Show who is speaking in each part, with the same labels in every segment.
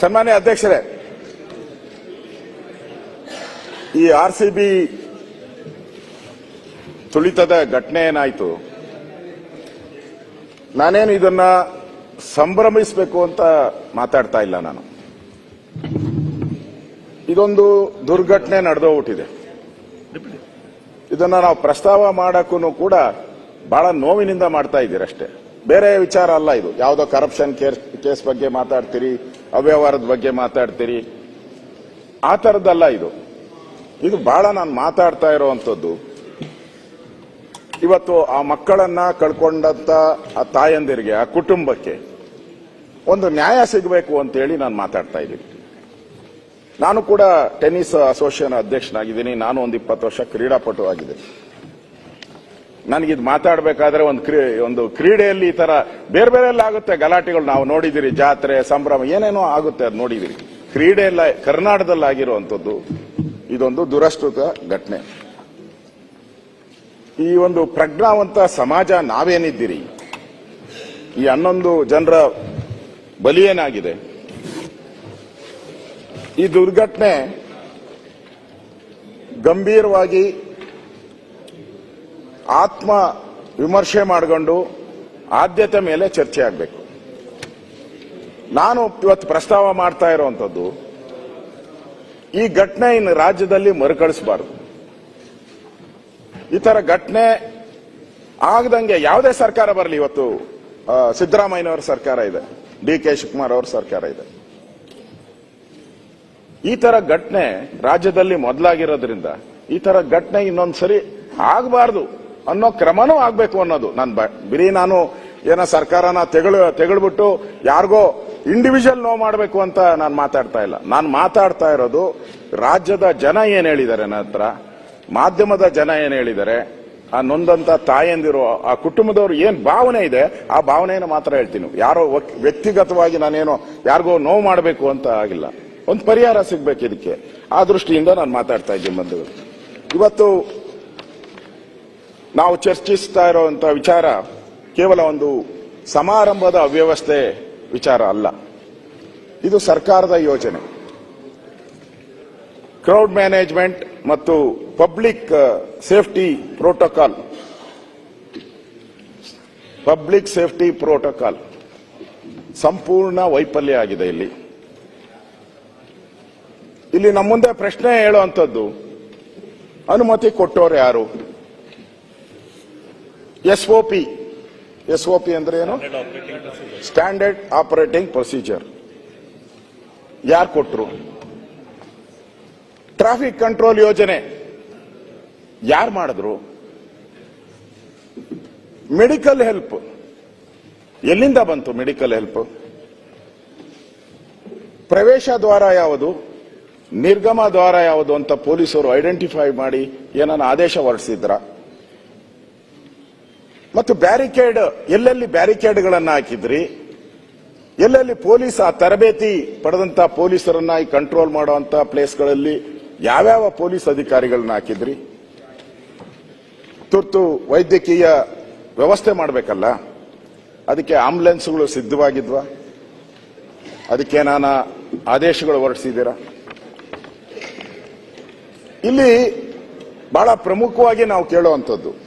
Speaker 1: ಸನ್ಮಾನ್ಯ ಅಧ್ಯಕ್ಷರೇ, ಈ ಆರ್ ಸಿ ಬಿ ತುಳಿತದ ಘಟನೆ ಏನಾಯಿತು? ನಾನೇನು ಇದನ್ನ ಸಂಭ್ರಮಿಸಬೇಕು ಅಂತ ಮಾತಾಡ್ತಾ ಇಲ್ಲ ನಾನು. ಇದೊಂದು ದುರ್ಘಟನೆ ನಡೆದೋಗ್ಬಿಟ್ಟಿದೆ ಇದನ್ನ ನಾವು ಪ್ರಸ್ತಾವ ಮಾಡಕ್ಕೂ ಕೂಡ ಬಹಳ ನೋವಿನಿಂದ ಮಾಡ್ತಾ ಇದ್ದೀರಷ್ಟೇ. ಬೇರೆ ವಿಚಾರ ಅಲ್ಲ ಇದು. ಯಾವುದೋ ಕರಪ್ಷನ್ ಕೇಸ್ ಬಗ್ಗೆ ಮಾತಾಡ್ತೀರಿ ಅವ್ಯವಹಾರದ ಬಗ್ಗೆ ಮಾತಾಡ್ತೀರಿ? ಆ ಥರದ್ದಲ್ಲ ಇದು. ಇದು ಬಹಳ ನಾನು ಮಾತಾಡ್ತಾ ಇರುವಂತದ್ದು ಇವತ್ತು ಆ ಮಕ್ಕಳನ್ನ ಕಳ್ಕೊಂಡಂತ ಆ ತಾಯಂದಿರಿಗೆ, ಆ ಕುಟುಂಬಕ್ಕೆ ಒಂದು ನ್ಯಾಯ ಸಿಗಬೇಕು ಅಂತೇಳಿ ನಾನು ಮಾತಾಡ್ತಾ ಇದ್ದೀನಿ. ನಾನು ಕೂಡ ಟೆನ್ನಿಸ್ ಅಸೋಸಿಯೇಷನ್ ಅಧ್ಯಕ್ಷನಾಗಿದ್ದೀನಿ. ನಾನು ಒಂದು ಇಪ್ಪತ್ತು ವರ್ಷ ಕ್ರೀಡಾಪಟು ಆಗಿದ್ದೀನಿ. ನನಗಿದು ಮಾತಾಡಬೇಕಾದ್ರೆ ಒಂದು ಕ್ರೀ, ಒಂದು ಕ್ರೀಡೆಯಲ್ಲಿ ಈ ತರ ಬೇರೆ ಬೇರೆ ಎಲ್ಲ ಆಗುತ್ತೆ. ಗಲಾಟೆಗಳು ನಾವು ನೋಡಿದಿರಿ ಜಾತ್ರೆ, ಸಂಭ್ರಮ, ಏನೇನೋ ಆಗುತ್ತೆ ಅದು ನೋಡಿದಿರಿ ಕರ್ನಾಟಕದಲ್ಲಿ ಆಗಿರುವಂಥದ್ದು ಇದೊಂದು ದುರಸ್ತುತ ಘಟನೆ. ಈ ಒಂದು ಪ್ರಜ್ಞಾವಂತ ಸಮಾಜ ನಾವೇನಿದ್ದೀರಿ? ಈ ಹನ್ನೊಂದು ಜನರ ಬಲಿಯೇನಾಗಿದೆ ಈ ದುರ್ಘಟನೆ ಗಂಭೀರವಾಗಿ ಆತ್ಮ ವಿಮರ್ಶೆ ಮಾಡಿಕೊಂಡು ಆದ್ಯತೆ ಮೇಲೆ ಚರ್ಚೆ ಆಗಬೇಕು. ನಾನು ಇವತ್ತು ಪ್ರಸ್ತಾವ ಮಾಡ್ತಾ ಇರುವಂಥದ್ದು, ಈ ಘಟನೆ ಇನ್ನು ರಾಜ್ಯದಲ್ಲಿ ಮರುಕಳಿಸಬಾರದು. ಈ ತರ ಘಟನೆ ಆಗದಂಗೆ ಯಾವುದೇ ಸರ್ಕಾರ ಬರಲಿ ಇವತ್ತು ಸಿದ್ದರಾಮಯ್ಯನವ್ರ ಸರ್ಕಾರ ಇದೆ, ಡಿ ಕೆ ಶಿವಕುಮಾರ್ ಅವರ ಸರ್ಕಾರ ಇದೆ. ಈ ತರ ಘಟನೆ ರಾಜ್ಯದಲ್ಲಿ ಮೊದಲಾಗಿರೋದ್ರಿಂದ ಈ ತರ ಘಟನೆ ಇನ್ನೊಂದ್ಸರಿ ಆಗಬಾರ್ದು. ಅನ್ನೋ ಕ್ರಮನೂ ಆಗ್ಬೇಕು ಅನ್ನೋದು. ನಾನು ಬರೀ ನಾನು ಏನೋ ಸರ್ಕಾರನ ತೆಗಳು, ತೆಗಳ್ಬಿಟ್ಟು ಯಾರಿಗೋ ಇಂಡಿವಿಜುವಲ್ ನೋವು ಮಾಡಬೇಕು ಅಂತ ನಾನು ಮಾತಾಡ್ತಾ ಇಲ್ಲ. ನಾನು ಮಾತಾಡ್ತಾ ಇರೋದು ರಾಜ್ಯದ ಜನ ಏನ್ ಹೇಳಿದ್ದಾರೆ ನನ್ನ ಹತ್ರ? ಮಾಧ್ಯಮದ ಜನ ಏನ್ ಹೇಳಿದ್ದಾರೆ? ಆ ನೊಂದಂತ ತಾಯಂದಿರು, ಆ ಕುಟುಂಬದವ್ರು ಏನ್ ಭಾವನೆ ಇದೆ, ಆ ಭಾವನೆಯನ್ನು ಮಾತ್ರ ಹೇಳ್ತೀನಿ. ಯಾರೋ ವ್ಯಕ್ತಿಗತವಾಗಿ ನಾನೇನೋ ಯಾರಿಗೋ ನೋವು ಮಾಡಬೇಕು ಅಂತ ಆಗಿಲ್ಲ. ಒಂದು ಪರಿಹಾರ ಸಿಗ್ಬೇಕು ಇದಕ್ಕೆ. ಆ ದೃಷ್ಟಿಯಿಂದ ನಾನು ಮಾತಾಡ್ತಾ ಇದ್ದೀನಿ ಬಂಧುಗಳು. ಇವತ್ತು ನಾವು ಚರ್ಚಿಸ್ತಾ ಇರುವಂತ ವಿಚಾರ ಕೇವಲ ಒಂದು ಸಮಾರಂಭದ ಅವ್ಯವಸ್ಥೆ ವಿಚಾರ ಅಲ್ಲ. ಇದು ಸರ್ಕಾರದ ಯೋಜನೆ. ಕ್ರೌಡ್ ಮ್ಯಾನೇಜ್ಮೆಂಟ್ ಮತ್ತು public safety protocol. Public safety protocol. ಸಂಪೂರ್ಣ ವೈಫಲ್ಯ ಆಗಿದೆ ಇಲ್ಲಿ. ಇಲ್ಲಿ ನಮ್ಮ ಮುಂದೆ ಪ್ರಶ್ನೆ ಹೇಳುವಂಥದ್ದು, ಅನುಮತಿ ಕೊಟ್ಟವರು ಯಾರು? S O P S O P ಅಂದ್ರೆ ಏನು? ಸ್ಟ್ಯಾಂಡರ್ಡ್ ಆಪರೇಟಿಂಗ್ ಪ್ರೊಸೀಜರ್ ಯಾರು ಕೊಟ್ಟರು ಟ್ರಾಫಿಕ್ ಕಂಟ್ರೋಲ್ ಯೋಜನೆ. ಯಾರು ಮಾಡಿದ್ರು? ಮೆಡಿಕಲ್ ಹೆಲ್ಪ್ ಎಲ್ಲಿಂದ ಬಂತು ಮೆಡಿಕಲ್ ಹೆಲ್ಪ್ ಪ್ರವೇಶ ದ್ವಾರ ಯಾವುದು? ನಿರ್ಗಮ ದ್ವಾರ ಯಾವುದು ಅಂತ ಪೊಲೀಸರು ಐಡೆಂಟಿಫೈ ಮಾಡಿ ಏನನ್ನ ಆದೇಶ ಹೊರಡಿಸಿದ್ರ? ಮತ್ತು ಬ್ಯಾರಿಕೇಡ್, ಎಲ್ಲೆಲ್ಲಿ ಬ್ಯಾರಿಕೇಡ್ಗಳನ್ನು ಹಾಕಿದ್ರಿ? ಎಲ್ಲೆಲ್ಲಿ ಪೊಲೀಸ್ ಆ ತರಬೇತಿ ಪಡೆದಂತ ಪೊಲೀಸರನ್ನ ಈ ಕಂಟ್ರೋಲ್ ಮಾಡುವಂತ ಪ್ಲೇಸ್ಗಳಲ್ಲಿ ಯಾವ್ಯಾವ ಪೊಲೀಸ್ ಅಧಿಕಾರಿಗಳನ್ನ ಹಾಕಿದ್ರಿ? ತುರ್ತು ವೈದ್ಯಕೀಯ ವ್ಯವಸ್ಥೆ ಮಾಡಬೇಕಲ್ಲ, ಅದಕ್ಕೆ ಆಂಬುಲೆನ್ಸ್ಗಳು ಸಿದ್ಧವಾಗಿದ್ವಾ? ಅದಕ್ಕೆ ನಾನು ಆದೇಶಗಳು ಹೊರಡಿಸಿದ್ದೀರಾ? ಇಲ್ಲಿ ಬಹಳ ಪ್ರಮುಖವಾಗಿ ನಾವು ಕೇಳುವಂಥದ್ದು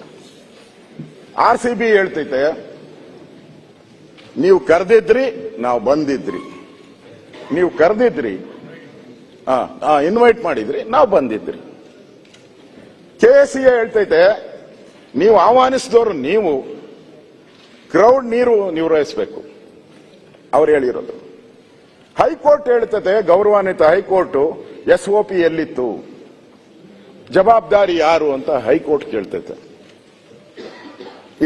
Speaker 1: ಆರ್ ಸಿ ಬಿ ಹೇಳ್ತೈತೆ, ನೀವು ಕರೆದಿದ್ರಿ, ನಾವು ಬಂದಿದ್ರಿ. ನೀವು ಕರೆದಿದ್ರಿ ಇನ್ವೈಟ್ ಮಾಡಿದ್ರಿ, ನಾವು ಬಂದಿದ್ರಿ. ಕೆ ಸಿ ಹೇಳ್ತೈತೆ, ನೀವು ಆಹ್ವಾನಿಸಿದವರು ನೀವು, ಕ್ರೌಡ್ ನೀರು ನಿರ್ವಹಿಸಬೇಕು ಅವ್ರು ಹೇಳಿರೋದು. ಹೈಕೋರ್ಟ್ ಹೇಳ್ತದೆ ಗೌರವಾನ್ವಿತ high court, S O P ಎಲ್ಲಿತ್ತು, ಜವಾಬ್ದಾರಿ ಯಾರು ಅಂತ high court ಕೇಳ್ತೈತೆ.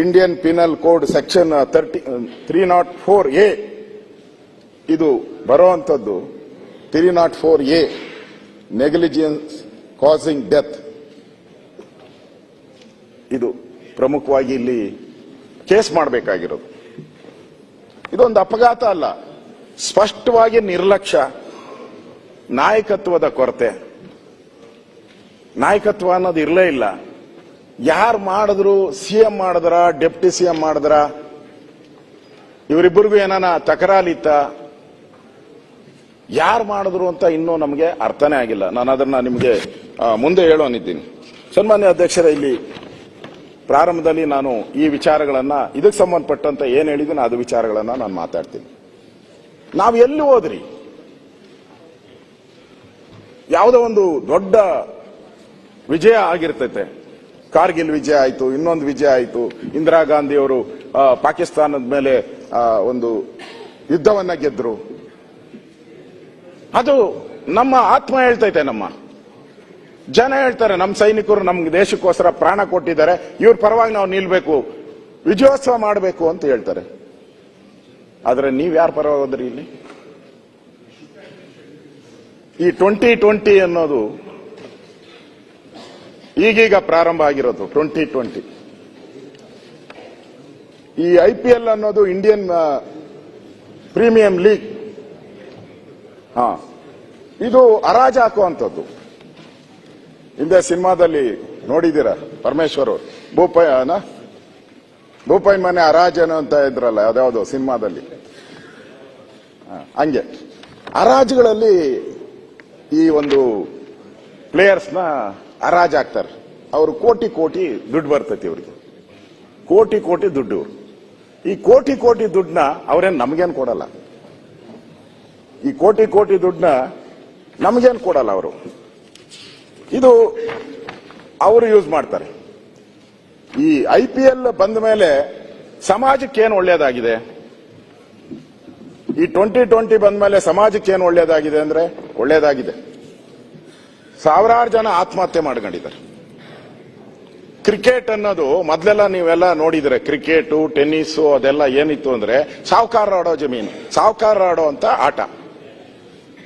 Speaker 1: Indian penal code section thirty three naught four A ಇದು ಬರುವಂತದ್ದು three naught four A negligence causing death ಇದು ಪ್ರಮುಖವಾಗಿ ಇಲ್ಲಿ ಕೇಸ್ ಮಾಡಬೇಕಾಗಿರೋದು. ಇದೊಂದು ಅಪಘಾತ ಅಲ್ಲ, ಸ್ಪಷ್ಟವಾಗಿ ನಿರ್ಲಕ್ಷ್ಯ, ನಾಯಕತ್ವದ ಕೊರತೆ. ನಾಯಕತ್ವ ಅನ್ನೋದು ಇರಲೇ ಇಲ್ಲ. ಯಾರು ಮಾಡಿದ್ರು ಸಿಎಂ ಮಾಡಿದ್ರ, ಡೆಪ್ಟಿ ಸಿಎಂ ಮಾಡಿದ್ರ? ಇವರಿಬ್ಬರಿಗೂ ಏನಾನ ತಕರಾಲಿತ್ತ ಯಾರು ಮಾಡಿದ್ರು ಅಂತ ಇನ್ನೂ ನಮಗೆ ಅರ್ಥನೇ ಆಗಿಲ್ಲ. ನಾನು ಅದನ್ನ ನಿಮಗೆ ಮುಂದೆ ಮುಂದೆ ಹೇಳೋನಿದ್ದೀನಿ. ಸನ್ಮಾನ್ಯ ಅಧ್ಯಕ್ಷರ, ಇಲ್ಲಿ ಪ್ರಾರಂಭದಲ್ಲಿ ನಾನು ಈ ವಿಚಾರಗಳನ್ನ, ಇದಕ್ಕೆ ಸಂಬಂಧಪಟ್ಟಂತ ಏನು ಹೇಳಿದ್ದೀನಿ ಅದು ವಿಚಾರಗಳನ್ನ ನಾನು ಮಾತಾಡ್ತೀನಿ. ನಾವು ಎಲ್ಲಿ ಹೋದ್ರಿ? ಯಾವುದೋ ಒಂದು ದೊಡ್ಡ ವಿಜಯ ಆಗಿರ್ತೈತೆ. ಕಾರ್ಗಿಲ್ ವಿಜಯ ಆಯಿತು, ಇನ್ನೊಂದು ವಿಜಯ ಆಯಿತು. ಇಂದಿರಾ ಗಾಂಧಿ ಅವರು ಪಾಕಿಸ್ತಾನದ ಮೇಲೆ ಒಂದು ಯುದ್ಧವನ್ನ ಗೆದ್ರು. ಅದು ನಮ್ಮ ಆತ್ಮ ಹೇಳ್ತೈತೆ ನಮ್ಮ. ಜನ ಹೇಳ್ತಾರೆ ನಮ್ಮ ಸೈನಿಕರು ನಮ್ಮ ದೇಶಕ್ಕೋಸ್ಕರ ಪ್ರಾಣ ಕೊಟ್ಟಿದ್ದಾರೆ, ಇವ್ರ ಪರವಾಗಿ ನಾವು ನಿಲ್ಬೇಕು, ವಿಜಯೋತ್ಸವ ಮಾಡಬೇಕು ಅಂತ ಹೇಳ್ತಾರೆ. ಆದರೆ ನೀವು ಯಾರು ಪರವಾಗಿ ಇಲ್ಲಿ? ಈ ಟ್ವೆಂಟಿ ಟ್ವೆಂಟಿ ಅನ್ನೋದು ಈಗೀಗ ಪ್ರಾರಂಭ ಆಗಿರೋದು ಟ್ವೆಂಟಿ ಟ್ವೆಂಟಿ. ಈ ಐ ಪಿ ಎಲ್ ಅನ್ನೋದು ಇಂಡಿಯನ್ ಪ್ರೀಮಿಯಂ ಲೀಗ್. ಹಾ. ಇದು ಹರಾಜು ಹಾಕುವಂಥದ್ದು ಹಿಂದೆ ಸಿನಿಮಾದಲ್ಲಿ ನೋಡಿದ್ದೀರ ಪರಮೇಶ್ವರ್. ಭೂಪಯ್ಯನ ಭೂಪಾಯಿ ಮನೆ ಹರಾಜನು ಅಂತ ಇದ್ರಲ್ಲ ಯಾವ್ದಾವ್ದು ಸಿನಿಮಾದಲ್ಲಿ. ಹಂಗೆ. ಹರಾಜುಗಳಲ್ಲಿ ಈ ಒಂದು ಪ್ಲೇಯರ್ಸ್ನ ಹರಾಜ್ ಹಾಕ್ತಾರೆ ಅವರು ಕೋಟಿ ಕೋಟಿ ದುಡ್ಡು ಬರ್ತೈತಿ ಅವ್ರಿಗೆ ಕೋಟಿ ಕೋಟಿ ದುಡ್ಡು ಈ ಕೋಟಿ ಕೋಟಿ ದುಡ್ಡನ್ನ ಅವ್ರೇನು ನಮಗೇನು ಕೊಡಲ್ಲ. ಈ ಕೋಟಿ ಕೋಟಿ ದುಡ್ಡನ್ನ ನಮಗೇನು ಕೊಡಲ್ಲ ಅವರು. ಇದು ಅವರು ಯೂಸ್ ಮಾಡ್ತಾರೆ. ಈ ಐ ಪಿ ಎಲ್ ಬಂದ ಮೇಲೆ ಸಮಾಜಕ್ಕೆ ಏನು ಒಳ್ಳೇದಾಗಿದೆ? ಈ ಟ್ವೆಂಟಿ ಟ್ವೆಂಟಿ ಬಂದ ಮೇಲೆ ಸಮಾಜಕ್ಕೆ ಏನು ಒಳ್ಳೇದಾಗಿದೆ ಅಂದ್ರೆ ಒಳ್ಳೇದಾಗಿದೆ. ಸಾವಿರಾರು ಜನ ಆತ್ಮಹತ್ಯೆ ಮಾಡ್ಕೊಂಡಿದ್ದಾರೆ. ಕ್ರಿಕೆಟ್ ಅನ್ನೋದು ಮೊದಲೆಲ್ಲ ನೀವೆಲ್ಲ ನೋಡಿದ್ರೆ ಕ್ರಿಕೆಟು, ಟೆನ್ನಿಸ್ ಅದೆಲ್ಲ ಏನಿತ್ತು ಅಂದ್ರೆ ಸಾವುಕಾರ ಆಡೋ ಜಮೀನು, ಸಾವುಕಾರ ಆಡೋ ಅಂತ ಆಟ.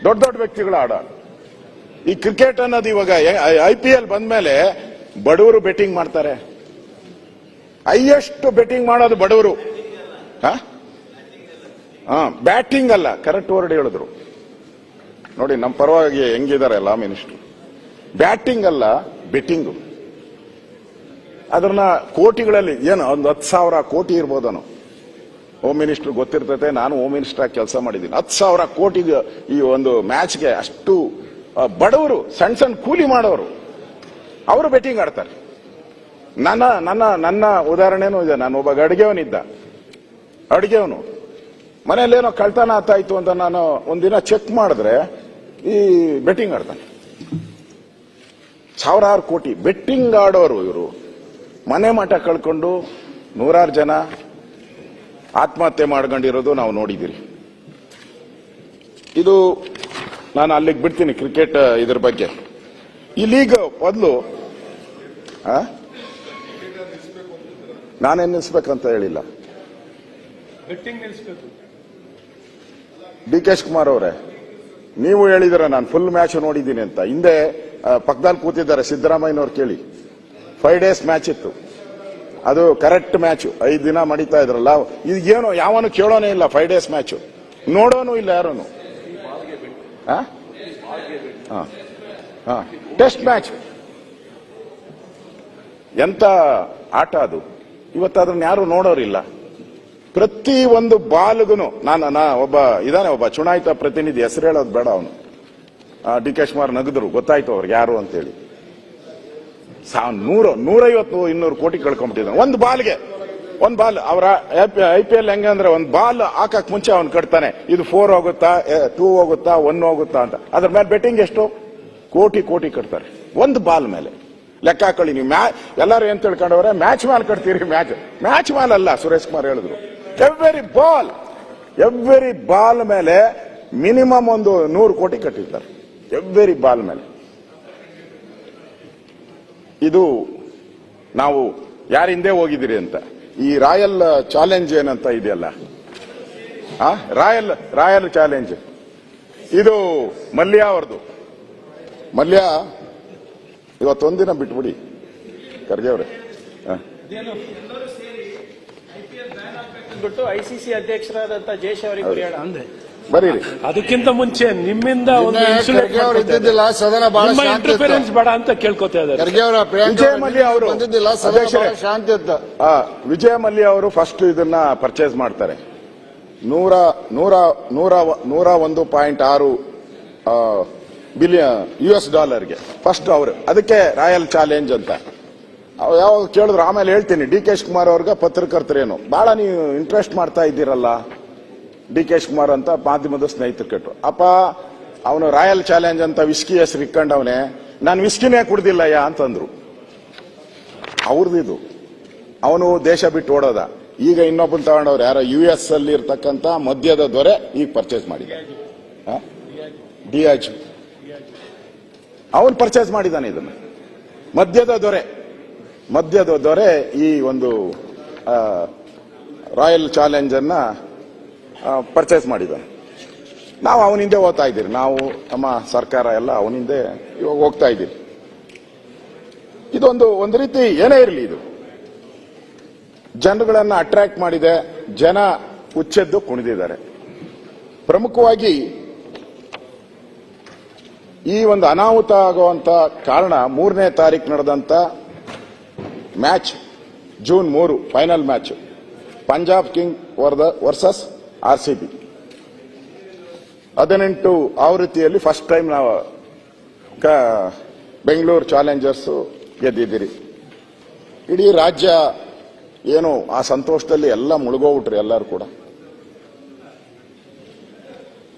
Speaker 1: ದೊಡ್ಡ ದೊಡ್ಡ ವ್ಯಕ್ತಿಗಳ ಆಡ. ಈ ಕ್ರಿಕೆಟ್ ಅನ್ನೋದು ಇವಾಗ ಐ ಪಿ ಎಲ್ ಬಂದ್ಮೇಲೆ ಬಡವರು ಬೆಟ್ಟಿಂಗ್ ಮಾಡ್ತಾರೆ. ಹೈಯೆಸ್ಟ್ ಬೆಟ್ಟಿಂಗ್ ಮಾಡೋದು ಬಡವರು. ಹಾ? ಬ್ಯಾಟಿಂಗ್ ಅಲ್ಲ, ಕರೆಕ್ಟ್ ವರ್ಡ್ ಹೇಳಿದ್ರು. ನೋಡಿ ನಮ್ಮ ಪರವಾಗಿ ಹೆಂಗಿದ್ದಾರೆ ಎಲ್ಲ ಮಿನಿಸ್ಟ್ರು ಬ್ಯಾಟಿಂಗ್ ಅಲ್ಲ, ಬೆಟ್ಟಿಂಗು. ಅದನ್ನ ಕೋಟಿಗಳಲ್ಲಿ, ಏನು, ಒಂದು ಹತ್ತು ಸಾವಿರ ಕೋಟಿ ಇರ್ಬೋದನು. ಹೋಮ್ ಮಿನಿಸ್ಟರ್ ಗೊತ್ತಿರ್ತೈತೆ, ನಾನು ಹೋಮ್ ಮಿನಿಸ್ಟರ್ ಆಗಿ ಕೆಲಸ ಮಾಡಿದ್ದೀನಿ. ಹತ್ತು ಸಾವಿರ ಕೋಟಿಗೆ ಈ ಒಂದು ಮ್ಯಾಚ್ಗೆ ಅಷ್ಟು ಬಡವರು ಸಣ್ಣ ಸಣ್ಣ ಕೂಲಿ ಮಾಡೋರು, ಅವರು ಬೆಟ್ಟಿಂಗ್ ಆಡ್ತಾರೆ. ನನ್ನ ನನ್ನ ನನ್ನ ಉದಾಹರಣೆನೂ ಇದೆ. ನಾನು ಒಬ್ಬ ಅಡುಗೆವನಿದ್ದ ಅಡುಗೆವನು ಮನೆಯಲ್ಲೇನೋ ಕಳ್ತನ ಆತಾಯ್ತು ಅಂತ ನಾನು ಒಂದಿನ ಚೆಕ್ ಮಾಡಿದ್ರೆ ಈ ಬೆಟ್ಟಿಂಗ್ ಆಡ್ತಾನೆ. ಸಾವಿರಾರು ಕೋಟಿ ಬೆಟ್ಟಿಂಗ್ ಆಡೋರು ಇವರು. ಮನೆ ಮಠ ಕಳ್ಕೊಂಡು ನೂರಾರು ಜನ ಆತ್ಮಹತ್ಯೆ ಮಾಡ್ಕೊಂಡಿರೋದು ನಾವು ನೋಡಿದಿರಿ ಇದು ನಾನು ಅಲ್ಲಿಗೆ ಬಿಡ್ತೀನಿ ಕ್ರಿಕೆಟ್ ಇದ್ರ ಬಗ್ಗೆ. ಈ ಲೀಗ್ ಮೊದಲು ನಾನೇನ್ ನಿಲ್ಸ್ಬೇಕಂತ ಹೇಳಿಲ್ಲ. ಡಿ ಕೆ ಕುಮಾರ್ ಅವರೇ ನೀವು ಹೇಳಿದ್ರೆ ನಾನು ಫುಲ್ ಮ್ಯಾಚ್ ನೋಡಿದ್ದೀನಿ ಅಂತ. ಹಿಂದೆ ಪಕ್ಕದಲ್ಲಿ ಕೂತಿದ್ದಾರೆ, ಸಿದ್ದರಾಮಯ್ಯನವ್ರು ಕೇಳಿ. ಫೈವ್ ಡೇಸ್ ಮ್ಯಾಚ್ ಇತ್ತು. ಅದು ಕರೆಕ್ಟ್ ಮ್ಯಾಚ್ ಐದು ದಿನ ಮಡಿತಾ ಇದ್ರಲ್ಲ ಏನು, ಯಾವನು ಕೇಳೋನೇ ಇಲ್ಲ ಫೈವ್ ಡೇಸ್ ಮ್ಯಾಚ್ ನೋಡೋನು ಇಲ್ಲ ಯಾರೂ ಟೆಸ್ಟ್ ಮ್ಯಾಚ್ ಎಂತ ಆಟ ಅದು? ಇವತ್ತು ಅದನ್ನ ಯಾರು ನೋಡೋರಿಲ್ಲ. ಪ್ರತಿ ಒಂದು ಬಾಲ್ಗುನು, ನಾನು, ನಾ ಒಬ್ಬ, ಇದಾನೆ ಒಬ್ಬ ಚುನಾಯಿತ ಪ್ರತಿನಿಧಿ, ಹೆಸರು ಹೇಳೋದು ಬೇಡ ಅವನು. ಡಿ ಕೆ ಶಿವಕುಮಾರ್ ನಗದ್ರು. ಗೊತ್ತಾಯ್ತು ಅವ್ರಿಗೆ ಯಾರು ಅಂತೇಳಿ. ನೂರು, ನೂರೈವತ್ತು ಇನ್ನೂರು ಕೋಟಿ ಕಳ್ಕೊಂಡ್ಬಿಟ್ಟಿದ್ದಾನೆ ಒಂದು ಬಾಲ್ಗೆ. ಒಂದ್ ಬಾಲ್, ಅವರ ಐ ಪಿ ಎಲ್ ಹೆಂಗೆ ಅಂದ್ರೆ ಒಂದು ಬಾಲ್ ಹಾಕಕ್ ಮುಂಚೆ ಅವ್ನು ಕಟ್ತಾನೆ. ಇದು ಫೋರ್ ಹೋಗುತ್ತಾ ಟೂ ಹೋಗುತ್ತಾ ಒನ್ ಹೋಗುತ್ತಾ ಅಂತ. ಅದ್ರ ಮೇಲೆ ಬೆಟ್ಟಿಂಗ್ ಎಷ್ಟು? ಕೋಟಿ ಕೋಟಿ ಕಟ್ತಾರೆ. ಒಂದು ಬಾಲ್ ಮೇಲೆ. ಲೆಕ್ಕ ಹಾಕೊಳ್ಳಿ ನೀವು. ಮ್ಯಾ, ಎಲ್ಲರೂ ಏನ್ ತಿಳ್ಕೊಂಡವ್ರೆ? ಮ್ಯಾಚ್ ಮೇಲೆ ಕಟ್ತೀರಿ ಮ್ಯಾಚ್. ಮ್ಯಾಚ್ ಮೇಲೆ ಅಲ್ಲ, ಸುರೇಶ್ ಕುಮಾರ್ ಹೇಳಿದ್ರು. ಎವ್ರಿ ಬಾಲ್ ಎವ್ರಿ ಬಾಲ್ ಮೇಲೆ ಮಿನಿಮಮ್ ಒಂದು ನೂರು ಕೋಟಿ ಕಟ್ಟಿರ್ತಾರೆ ಎವ್ರಿ ಬಾಲ್ ಮೇಲೆ. ಇದು ನಾವು ಯಾರ ಹಿಂದೆ ಹೋಗಿದ್ದೀರಿ ಅಂತ. ಈ ರಾಯಲ್ ಚಾಲೆಂಜ್ ಏನಂತ ಇದೆಯಲ್ಲ? ಆ? Royal royal challenge. ಇದು ಮಲ್ಯ ಅವ್ರದ್ದು ಮಲ್ಯ ಇವತ್ತೊಂದಿನ ಬಿಟ್ಬಿಡಿ. ಖರ್ಗೆ ಅವ್ರೆ. ಹ.
Speaker 2: ಬಿಟ್ಟು ಐಸಿಸಿ ಅಧ್ಯಕ್ಷರಾದಂತ ಜೈಶ್ ಅವರಿಗೆ
Speaker 1: ಬರೀರಿ.
Speaker 3: ಅದಕ್ಕಿಂತ ಮುಂಚೆ ನಿಮ್ಮಿಂದ ಒಂದು
Speaker 4: ಖರ್ಗೆ ಅವ್ರು ಇದ್ದಿದ್ದಿಲ್ಲ ಸದನ ಬಹಳ
Speaker 3: ನಿಮ್ಮ
Speaker 4: ಶಾಂತಿ
Speaker 3: ಇಂಟರ್ಫಿರೆನ್ಸ್ ಬೇಡ ಅಂತ ಕೇಳ್ಕೊತಾ ಇದ್ದಾರೆ.
Speaker 4: ಖರ್ಗೆ ಅವರ
Speaker 1: ವಿಜಯ ಮಲ್ಯ ಅವರು
Speaker 4: ಬಂದಿದ್ದಿಲ್ಲ ಸದನ
Speaker 1: ಅಧ್ಯಕ್ಷರೇ.
Speaker 4: ಬಹಳ ಶಾಂತಿ ಇತ್ತು.
Speaker 1: ಆ, ವಿಜಯ ಮಲ್ಯ ಅವರು ಫಸ್ಟ್ ಇದನ್ನ ಪರ್ಚೇಸ್ ಮಾಡ್ತಾರೆ. ನೂರ ನೂರ ನೂರ ನೂರ ಒಂದು ಪಾಯಿಂಟ್ ಆರು ಬಿಲಿಯನ್ ಯು ಎಸ್ ಡಾಲರ್ಗೆ ಫಸ್ಟ್ ಅವರು. ಅದಕ್ಕೆ ರಾಯಲ್ ಚಾಲೆಂಜ್ ಅಂತ. ಅವ್ ಯಾವಾಗ ಕೇಳಿದ್ರು ಆಮೇಲೆ ಹೇಳ್ತೀನಿ ಡಿ ಕೆ ಶಿವಕುಮಾರ್ ಅವ್ರಿಗೆ ಪತ್ರಕರ್ತರೇನು. ಬಹಳ ನೀವು ಇಂಟ್ರೆಸ್ಟ್ ಮಾಡ್ತಾ ಇದ್ದೀರಲ್ಲ. ಡಿ ಕೆ ಕುಮಾರ್ ಅಂತ ಮಾಧ್ಯಮದ ಸ್ನೇಹಿತರು ಕೆಟ್ಟರು ಅಪ್ಪ, ಅವನು ರಾಯಲ್ ಚಾಲೆಂಜ್ ಅಂತ ವಿಸ್ಕಿ ಹೆಸರು ಇಟ್ಕೊಂಡವನೆ ನಾನು ವಿಸ್ಕಿನೇ ಕುಡ್ದಿಲ್ಲಯ್ಯ ಅಂತಂದ್ರು. ಅವ್ರದ್ದು. ಇದು ಅವನು ದೇಶ ಬಿಟ್ಟು ಓಡೋದ. ಈಗ ಇನ್ನೊಬ್ಬನ್ ತಗೊಂಡವ್ರು ಯಾರೋ ಯು ಎಸ್ ಅಲ್ಲಿ ಇರ್ತಕ್ಕಂತ ಮದ್ಯದ ದೊರೆ ಈಗ ಪರ್ಚೇಸ್ ಮಾಡಿದ. ಡಿಯಾಜು ಅವನು ಪರ್ಚೇಸ್ ಮಾಡಿದಾನೆ ಇದನ್ನು. ಮದ್ಯದ ದೊರೆ. ಮದ್ಯದ ದೊರೆ ಈ ಒಂದು ರಾಯಲ್ ಚಾಲೆಂಜ್ ಅನ್ನ ಪರ್ಚೇಸ್ ಮಾಡಿದ್ದಾನೆ. ನಾವು ಅವನಿಂದೆ ಹೋಗ್ತಾ ಇದ್ದೀರಿ. ನಾವು ನಮ್ಮ ಸರ್ಕಾರ ಎಲ್ಲ ಅವನಿಂದೆ ಇವಾಗ ಹೋಗ್ತಾ ಇದ್ದೀರಿ. ಇದೊಂದು, ಒಂದು ರೀತಿ ಏನೇ ಇರಲಿ ಇದು. ಜನಗಳನ್ನ ಅಟ್ರಾಕ್ಟ್ ಮಾಡಿದೆ, ಜನ ಉಚ್ಚೆದ್ದು ಕುಣಿದಿದ್ದಾರೆ. ಪ್ರಮುಖವಾಗಿ ಈ ಒಂದು ಅನಾಹುತ ಆಗುವಂತ ಕಾರಣ ಮೂರನೇ ತಾರೀಕು ನಡೆದಂತ ಮ್ಯಾಚ್ ಜೂನ್ ಮೂರು final match Punjab king versus R C B. ಹದಿನೆಂಟು ಆವೃತ್ತಿಯಲ್ಲಿ ಫಸ್ಟ್ ಟೈಮ್ ನಾವು ಬೆಂಗಳೂರು ಚಾಲೆಂಜರ್ಸ್ ಗೆದ್ದಿದ್ದೀರಿ. ಇಡೀ ರಾಜ್ಯ ಏನು ಆ ಸಂತೋಷದಲ್ಲಿ ಎಲ್ಲ ಮುಳುಗೋಗ್ಬಿಟ್ರಿ ಎಲ್ಲರೂ ಕೂಡ.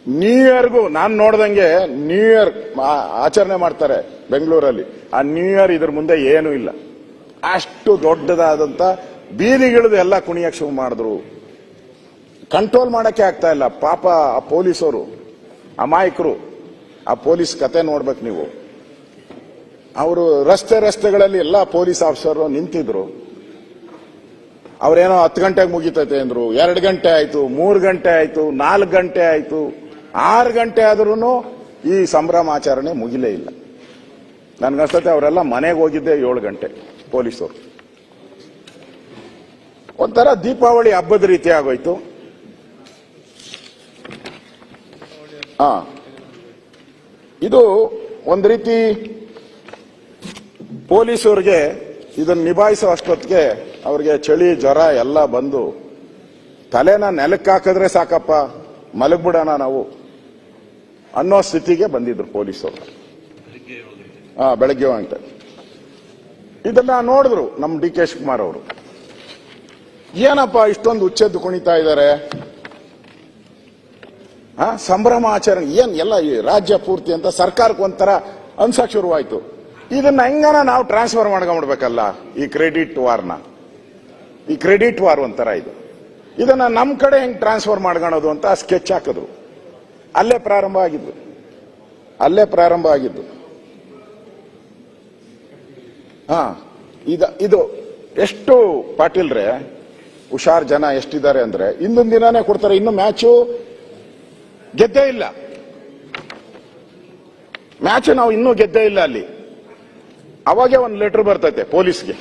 Speaker 1: ನ್ಯೂ ಇಯರ್ಗೂ ನಾನು ನೋಡ್ದಂಗೆ ನ್ಯೂ ಇಯರ್ ಆಚರಣೆ ಮಾಡ್ತಾರೆ ಬೆಂಗಳೂರಲ್ಲಿ. ಆ ನ್ಯೂ ಇಯರ್ ಇದ್ರ ಮುಂದೆ ಏನೂ ಇಲ್ಲ. ಅಷ್ಟು ದೊಡ್ಡದಾದಂಥ ಬೀದಿಗಿಳಿದು ಎಲ್ಲ ಕುಣಿಯಕ್ಕೆ ಶುರು ಮಾಡಿದ್ರು. ಕಂಟ್ರೋಲ್ ಮಾಡೋಕ್ಕೆ ಆಗ್ತಾ ಇಲ್ಲ. ಪಾಪ ಆ ಪೊಲೀಸರು, ಅಮಾಯಕರು, ಆ ಪೊಲೀಸ್ ಕತೆ ನೋಡ್ಬೇಕು ನೀವು. ಅವರು ರಸ್ತೆ ರಸ್ತೆಗಳಲ್ಲಿ ಎಲ್ಲ ಪೊಲೀಸ್ ಆಫೀಸರು ನಿಂತಿದ್ರು. ಅವರೇನೋ ಹತ್ತು ಗಂಟೆಗೆ ಮುಗಿತೈತೆ ಅಂದ್ರು. ಎರಡು ಗಂಟೆ ಆಯ್ತು, ಮೂರು ಗಂಟೆ ಆಯ್ತು, ನಾಲ್ಕು ಗಂಟೆ ಆಯ್ತು. ಆರು ಗಂಟೆ ಆದ್ರೂ ಈ ಸಂಭ್ರಮಾಚರಣೆ ಮುಗಿಲೇ ಇಲ್ಲ. ನನ್ಗನ್ಸತ್ತೆ ಅವರೆಲ್ಲ ಮನೆಗೆ ಹೋಗಿದ್ದೆ ಏಳು ಗಂಟೆ, ಪೊಲೀಸರು. ಒಂಥರ ದೀಪಾವಳಿ ಹಬ್ಬದ ರೀತಿ ಆಗೋಯ್ತು. ಹಾ ಇದು ಒಂದು ರೀತಿ ಪೊಲೀಸರಿಗೆ ಇದನ್ನ ನಿಭಾಯಿಸೋ ಅಷ್ಟೊತ್ತಿಗೆ ಅವ್ರಿಗೆ ಚಳಿ, ಜ್ವರ ಎಲ್ಲ ಬಂದು ತಲೆನ ನೆಲಕ್ಕೆ ಹಾಕಿದ್ರೆ ಸಾಕಪ್ಪ, ಮಲಗ್ಬಿಡೋಣ ನಾವು ಅನ್ನೋ ಸ್ಥಿತಿಗೆ ಬಂದಿದ್ರು ಪೊಲೀಸರು ಹಾ ಬೆಳಗ್ಗೆ ಅಂತ ಇದನ್ನ ನೋಡಿದ್ರು ನಮ್ಮ ಡಿ ಕೆ ಶಿವಕುಮಾರ್ ಅವರು. ಏನಪ್ಪ ಇಷ್ಟೊಂದು ಉಚ್ಚೆದ್ದು ಕುಣಿತಾ ಇದ್ದಾರೆ ಸಂಭ್ರಮ ಆಚರಣೆ, ಏನ್ ಎಲ್ಲ ರಾಜ್ಯ ಪೂರ್ತಿ ಅಂತ ಸರ್ಕಾರಕ್ಕೆ ಒಂಥರ ಅನ್ಸಕ್ ಶುರುವಾಯ್ತು. ಇದನ್ನ ಹೆಂಗನ ನಾವು ಟ್ರಾನ್ಸ್ಫರ್ ಮಾಡ್ಕೊಂಡ್ಬಿಡ್ಬೇಕಲ್ಲ, ಈ ಕ್ರೆಡಿಟ್ ವಾರ್ನ ಈ ಕ್ರೆಡಿಟ್ ವಾರ್ ಒಂಥರ ಇದು. ಇದನ್ನ ನಮ್ಮ ಕಡೆ ಹೆಂಗ್ ಟ್ರಾನ್ಸ್ಫರ್ ಮಾಡ್ಕೊಳೋದು ಅಂತ ಸ್ಕೆಚ್ ಹಾಕಿದ್ರು. ಅಲ್ಲೇ ಪ್ರಾರಂಭ ಆಗಿದ್ದು. ಅಲ್ಲೇ ಪ್ರಾರಂಭ ಆಗಿದ್ದು. ಹಾ, ಇದು ಇದು ಎಷ್ಟು ಪಾಟೀಲ್ರೆ, ಹುಷಾರ್ ಜನ ಎಷ್ಟಿದ್ದಾರೆ ಅಂದ್ರೆ ಇನ್ನೊಂದ್ ದಿನಾನೇ ಕೊಡ್ತಾರೆ, ಇನ್ನು ಮ್ಯಾಚು ಗೆದ್ದೇ ಇಲ್ಲ. ಮ್ಯಾಚ್ ನಾವು ಇನ್ನೂ ಗೆದ್ದೇ ಇಲ್ಲ ಅಲ್ಲಿ. ಅವಾಗೆ ಒಂದು ಲೆಟರ್ ಬರ್ತೈತೆ ಪೊಲೀಸ್ಗೆ.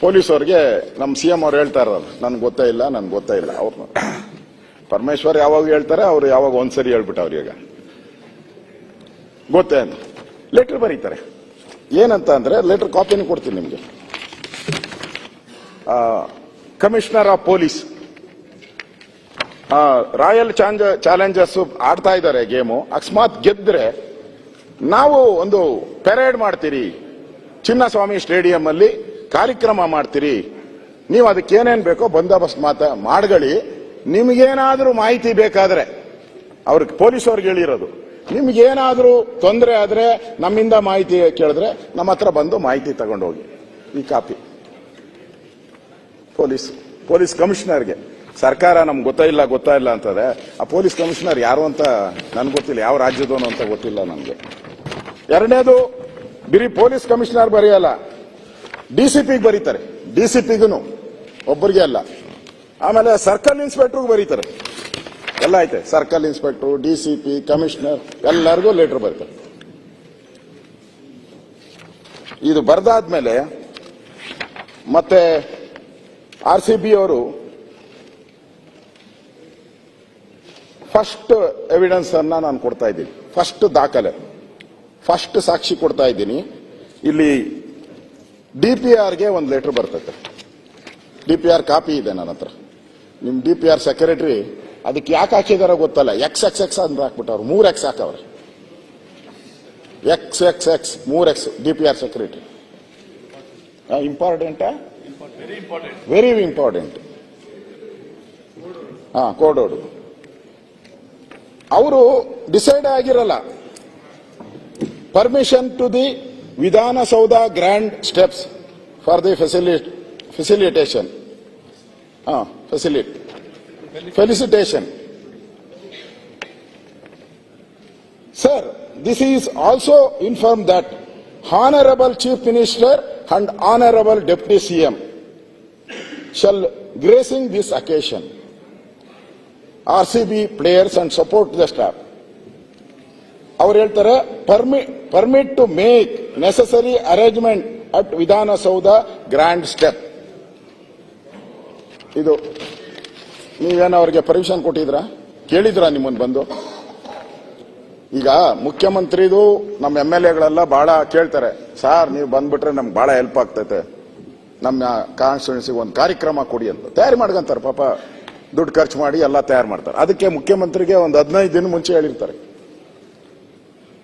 Speaker 1: ಪೊಲೀಸ್ ಅವ್ರಿಗೆ ನಮ್ಮ ಸಿ ಎಂ ಅವ್ರು ಹೇಳ್ತಾ ಇರೋದು ನನ್ಗೆ ಗೊತ್ತೇ ಇಲ್ಲ, ನನ್ಗೆ ಗೊತ್ತೇ ಇಲ್ಲ. ಅವ್ರು ಪರಮೇಶ್ವರ್ ಯಾವಾಗ ಹೇಳ್ತಾರೆ, ಅವ್ರು ಯಾವಾಗ ಒಂದ್ಸರಿ ಹೇಳ್ಬಿಟ್ಟವ್ರು ಈಗ. ಗೊತ್ತೇ ಅಂತ ಲೆಟರ್ ಬರೀತಾರೆ. ಏನಂತ ಅಂದ್ರೆ ಲೆಟರ್ ಕಾಪಿನೂ ಕೊಡ್ತೀನಿ ನಿಮಗೆ. Commissioner of police royal challengers ಆಡ್ತಾ ಇದ್ದಾರೆ ಗೇಮು ಅಕಸ್ಮಾತ್ ಗೆದ್ರೆ ನಾವು ಒಂದು ಪೆರೇಡ್ ಮಾಡ್ತೀರಿ. ಚಿನ್ನಸ್ವಾಮಿ ಸ್ಟೇಡಿಯಂ ಅಲ್ಲಿ ಕಾರ್ಯಕ್ರಮ ಮಾಡ್ತೀರಿ. ನೀವು ಅದಕ್ಕೆ ಏನೇನ್ ಬೇಕೋ ಬಂದೋಬಸ್ತ್ ಮಾತ ಮಾಡ್ಕೊಳ್ಳಿ. ನಿಮ್ಗೇನಾದ್ರೂ ಮಾಹಿತಿ ಬೇಕಾದ್ರೆ ಅವ್ರಿಗೆ ಪೊಲೀಸ್ ಅವ್ರಿಗೆ ಹೇಳಿರೋದು. ನಿಮ್ಗೇನಾದ್ರೂ ತೊಂದರೆ ಆದ್ರೆ ನಮ್ಮಿಂದ ಮಾಹಿತಿ ಕೇಳಿದ್ರೆ ನಮ್ಮ ಹತ್ರ ಬಂದು ಮಾಹಿತಿ ತಗೊಂಡೋಗಿ. ಈ ಕಾಪಿ. ಪೊಲೀಸ್ ಪೊಲೀಸ್ ಕಮಿಷನರ್ಗೆ ಸರ್ಕಾರ ನಮ್ಗೆ ಗೊತ್ತಾ ಇಲ್ಲ ಗೊತ್ತಾ ಇಲ್ಲ ಅಂತದೆ ಆ ಪೊಲೀಸ್ ಕಮಿಷನರ್ ಯಾರು ಅಂತ ನನ್ಗೆ ಗೊತ್ತಿಲ್ಲ, ಯಾವ ರಾಜ್ಯದವನು ಅಂತ ಗೊತ್ತಿಲ್ಲ ನನಗೆ. ಎರಡನೇದು, ಬರೀ ಪೊಲೀಸ್ ಕಮಿಷನರ್ ಬರೆಯಲ್ಲ. ಡಿಸಿಪಿಗೆ ಬರೀತಾರೆ. ಡಿಸಿಪಿಗೂ ಒಬ್ಬರಿಗೆ ಅಲ್ಲ. ಆಮೇಲೆ ಸರ್ಕಲ್ ಇನ್ಸ್ಪೆಕ್ಟ್ರಿಗೆ ಬರೀತಾರೆ. ಎಲ್ಲ ಐತೆ. ಸರ್ಕಲ್ ಇನ್ಸ್ಪೆಕ್ಟರ್ ಪಿ, ಕಮಿಷನರ್, ಎಲ್ಲರಿಗೂ ಲೆಟರ್ ಬರೀತಾರೆ. ಇದು ಬರೆದಾದ್ಮೇಲೆ ಮತ್ತೆ ಆರ್ ಸಿ ಬಿ ಅವರು ಫಸ್ಟ್ ಎವಿಡೆನ್ಸ್ ಅನ್ನ ನಾನು ಕೊಡ್ತಾ ಇದ್ದೀನಿ. ಫಸ್ಟ್ ದಾಖಲೆ. ಫಸ್ಟ್ ಸಾಕ್ಷಿ ಕೊಡ್ತಾ ಇದ್ದೀನಿ. ಇಲ್ಲಿ ಡಿ ಪಿ ಆರ್ಗೆ ಒಂದು ಲೆಟರ್ ಬರ್ತೈತೆ ಡಿ ಪಿ ಆರ್ ಕಾಪಿ ಇದೆ ನನ್ನ ಹತ್ರ. ನಿಮ್ ಡಿ ಪಿ ಆರ್ ಸೆಕ್ರೆಟರಿ ಅದಕ್ಕೆ ಯಾಕೆ ಹಾಕಿದಾರೋ ಗೊತ್ತಲ್ಲ. ಎಕ್ಸ್ ಎಕ್ಸ್ ಎಕ್ಸ್ ಅಂದ್ರೆ ಹಾಕ್ಬಿಟ್ಟವ್ರು. ಮೂರ್ ಎಕ್ಸ್ ಹಾಕವ್ರೆ. ಎಕ್ಸ್ ಎಕ್ಸ್ ಎಕ್ಸ್ ಮೂರ್ X D P R secretary ಇಂಪಾರ್ಟೆಂಟಾ very important ಹಾ ಕೋಡೋಡು ಅವರು ಡಿಸೈಡ್ ಆಗಿರಲ್ಲ permission to the Vidhana Soudha grand steps for the facilit facilitation ah facilit felicitation sir this is also inform that honourable chief minister and honourable deputy CM shall gracing this occasion. RCB players and support the staff. ಅವ್ರು ಹೇಳ್ತಾರೆ permit to make necessary arrangement at Vidhana Soudha grand step. ಇದು, ನೀವೇನು ಅವ್ರಿಗೆ permission ಕೊಟ್ಟಿದ್ರಾ? ಕೇಳಿದ್ರಾ ನಿಮ್ಮನ್ನು ಬಂದು? ಈಗ ಮುಖ್ಯಮಂತ್ರಿದು ನಮ್ಮ M L ಎಗಳೆಲ್ಲ ಬಹಳ ಕೇಳ್ತಾರೆ, ಸಾರ್, ನೀವು ಬಂದ್ಬಿಟ್ರೆ ನಮ್ಗೆ ಬಹಳ ಹೆಲ್ಪ್ ಆಗ್ತೈತೆ. ನಮ್ಮ ಕಾನ್ಸ್ಟಿಟ್ಯೂನ್ಸಿಗೆ ಒಂದು ಕಾರ್ಯಕ್ರಮ ಕೊಡಿ ಅಂತ. ತಯಾರಿ ಮಾಡ್ಕೊಂತಾರೆ ಪಾಪ. ದುಡ್ಡು ಖರ್ಚು ಮಾಡಿ ಎಲ್ಲ ತಯಾರು ಮಾಡ್ತಾರೆ. ಅದಕ್ಕೆ ಮುಖ್ಯಮಂತ್ರಿಗೆ ಒಂದು ಹದಿನೈದು ದಿನ ಮುಂಚೆ ಹೇಳಿರ್ತಾರೆ.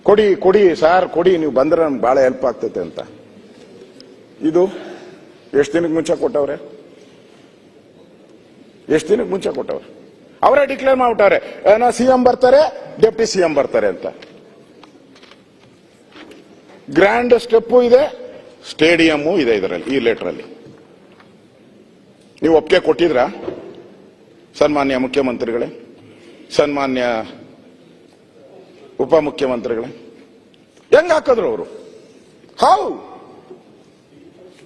Speaker 1: ಕೊಡಿ ಕೊಡಿ ಸಾರ್, ಕೊಡಿ, ನೀವು ಬಂದ್ರೆ ನಮ್ಗೆ ಬಹಳ ಹೆಲ್ಪ್ ಆಗ್ತೈತೆ ಅಂತ. ಇದು ಎಷ್ಟು ದಿನಕ್ಕೆ ಮುಂಚೆ ಕೊಟ್ಟವ್ರೆ? ಎಷ್ಟು ದಿನಕ್ಕೆ ಮುಂಚೆ ಕೊಟ್ಟವ್ರೆ? ಅವರೇ ಡಿಕ್ಲೇರ್ ಮಾಡ್ಬಿಟ್ಟವ್ರೆ. ಏನೋ ಸಿಎಂ ಬರ್ತಾರೆ ಡೆಪ್ಟಿ ಸಿ ಎಂ ಬರ್ತಾರೆ ಅಂತ. ಗ್ರ್ಯಾಂಡ್ ಸ್ಟೆಪ್ಪು ಇದೆ ಸ್ಟೇಡಿಯಮ್ಮು ಇದೆ ಇದರಲ್ಲಿ, ಈ ಲೆಟ್ರಲ್ಲಿ ನೀವು ಒಪ್ಪಿಗೆ ಕೊಟ್ಟಿದ್ರಾ? ಸನ್ಮಾನ್ಯ ಮುಖ್ಯಮಂತ್ರಿಗಳೇ, ಸನ್ಮಾನ್ಯ ಉಪಮುಖ್ಯಮಂತ್ರಿಗಳೇ, ಹೆಂಗ್ ಹಾಕಿದ್ರು ಅವರು? ಹೌ!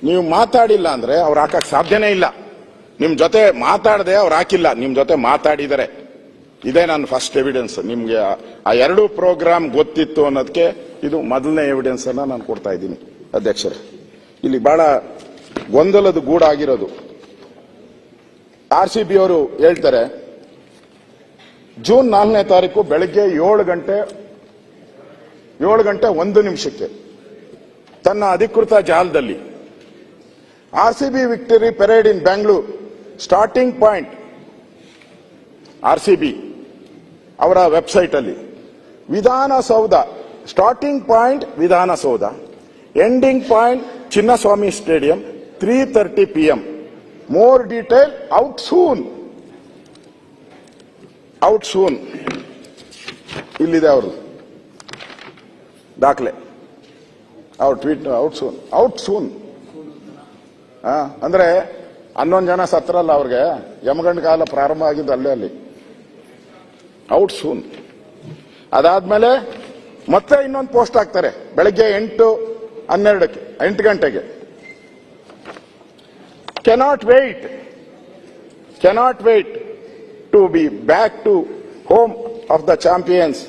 Speaker 1: ನೀವು ಮಾತಾಡಿಲ್ಲ ಅಂದ್ರೆ ಅವ್ರು ಹಾಕಕ್ ಸಾಧ್ಯನೇ ಇಲ್ಲ. ನಿಮ್ ಜೊತೆ ಮಾತಾಡದೆ ಅವ್ರು ಹಾಕಿಲ್ಲ. ನಿಮ್ ಜೊತೆ ಮಾತಾಡಿದರೆ. ಇದೇ ನನ್ನ ಫಸ್ಟ್ ಎವಿಡೆನ್ಸ್ ನಿಮ್ಗೆ ಆ- ಎರಡು ಪ್ರೋಗ್ರಾಮ್ ಗೊತ್ತಿತ್ತು ಅನ್ನೋದಕ್ಕೆ ಇದು ಮೊದಲನೇ ಎವಿಡೆನ್ಸ್ ಅನ್ನ ನಾನು ಕೊಡ್ತಾ ಇದ್ದೀನಿ, ಅಧ್ಯಕ್ಷರೇ. ಇಲ್ಲಿ ಬಹಳ ಗೊಂದಲದ ಗೂಡಾಗಿರೋದು. ಆರ್ ಸಿ ಬಿ ಅವರು ಹೇಳ್ತಾರೆ, ಜೂನ್ ನಾಲ್ಕನೇ ತಾರೀಕು ಬೆಳಗ್ಗೆ ಏಳು ಗಂಟೆ ಏಳು ಗಂಟೆ ಒಂದು ನಿಮಿಷಕ್ಕೆ ತನ್ನ ಅಧಿಕೃತ ಜಾಲದಲ್ಲಿ R C B victory parade in Bangalore starting point R C B ಅವರ ವೆಬ್ಸೈಟ್ ಅಲ್ಲಿ Vidhana Soudha starting point Vidhana Soudha ending point Chinnaswamy stadium three thirty P M more detail out soon out soon ಇಲ್ಲಿದೆ ಅವ್ರದ್ದು. ದಾಖಲೆ. ಅವ್ರ tweet out soon out soon ಅಂದ್ರೆ ಹನ್ನೊಂದು ಜನ ಸತ್ತರಲ್ಲ ಅವ್ರಿಗೆ. ಯಮಗಂಡ ಕಾಲ ಪ್ರಾರಂಭ ಆಗಿದ್ದು ಅಲ್ಲೇ ಅಲ್ಲಿ. ಔಟ್ ಸೂನ್ ಅದಾದ್ಮೇಲೆ ಮತ್ತೆ ಇನ್ನೊಂದು ಪೋಸ್ಟ್ ಹಾಕ್ತಾರೆ. ಬೆಳಗ್ಗೆ ಎಂಟು ಹನ್ನೆರಡಕ್ಕೆ, ಎಂಟು ಗಂಟೆಗೆ. Cannot cannot wait wait to be back to home of the champions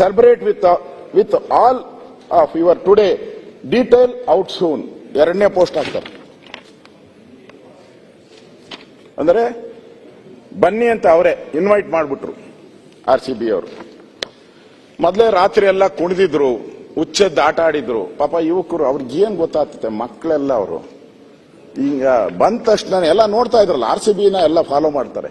Speaker 1: celebrate with, with with all of today today. Out soon ಎರಡನೇ ಪೋಸ್ಟ್ ಆಗ್ತಾರೆ ಅಂದರೆ ಬನ್ನಿ ಅಂತ ಅವರೇ ಇನ್ವೈಟ್ ಮಾಡಿಬಿಟ್ರು ಆರ್ ಸಿ ಬಿ ಅವರು. ಮೊದಲೇ ರಾತ್ರಿ ಎಲ್ಲ ಕುಣಿದಿದ್ರು ಹುಚ್ಚದ್ದು ಆಟ ಆಡಿದ್ರು ಪಾಪ ಯುವಕರು ಅವ್ರಿಗೇನು ಗೊತ್ತಾಗ್ತದೆ ಮಕ್ಕಳೆಲ್ಲ ಅವರು. ಈಗ ಬಂದ ತಕ್ಷಣ ಎಲ್ಲ ನೋಡ್ತಾ ಇದ್ರಲ್ಲ ಆರ್ ಸಿ ಬಿನ ಎಲ್ಲ ಫಾಲೋ ಮಾಡ್ತಾರೆ.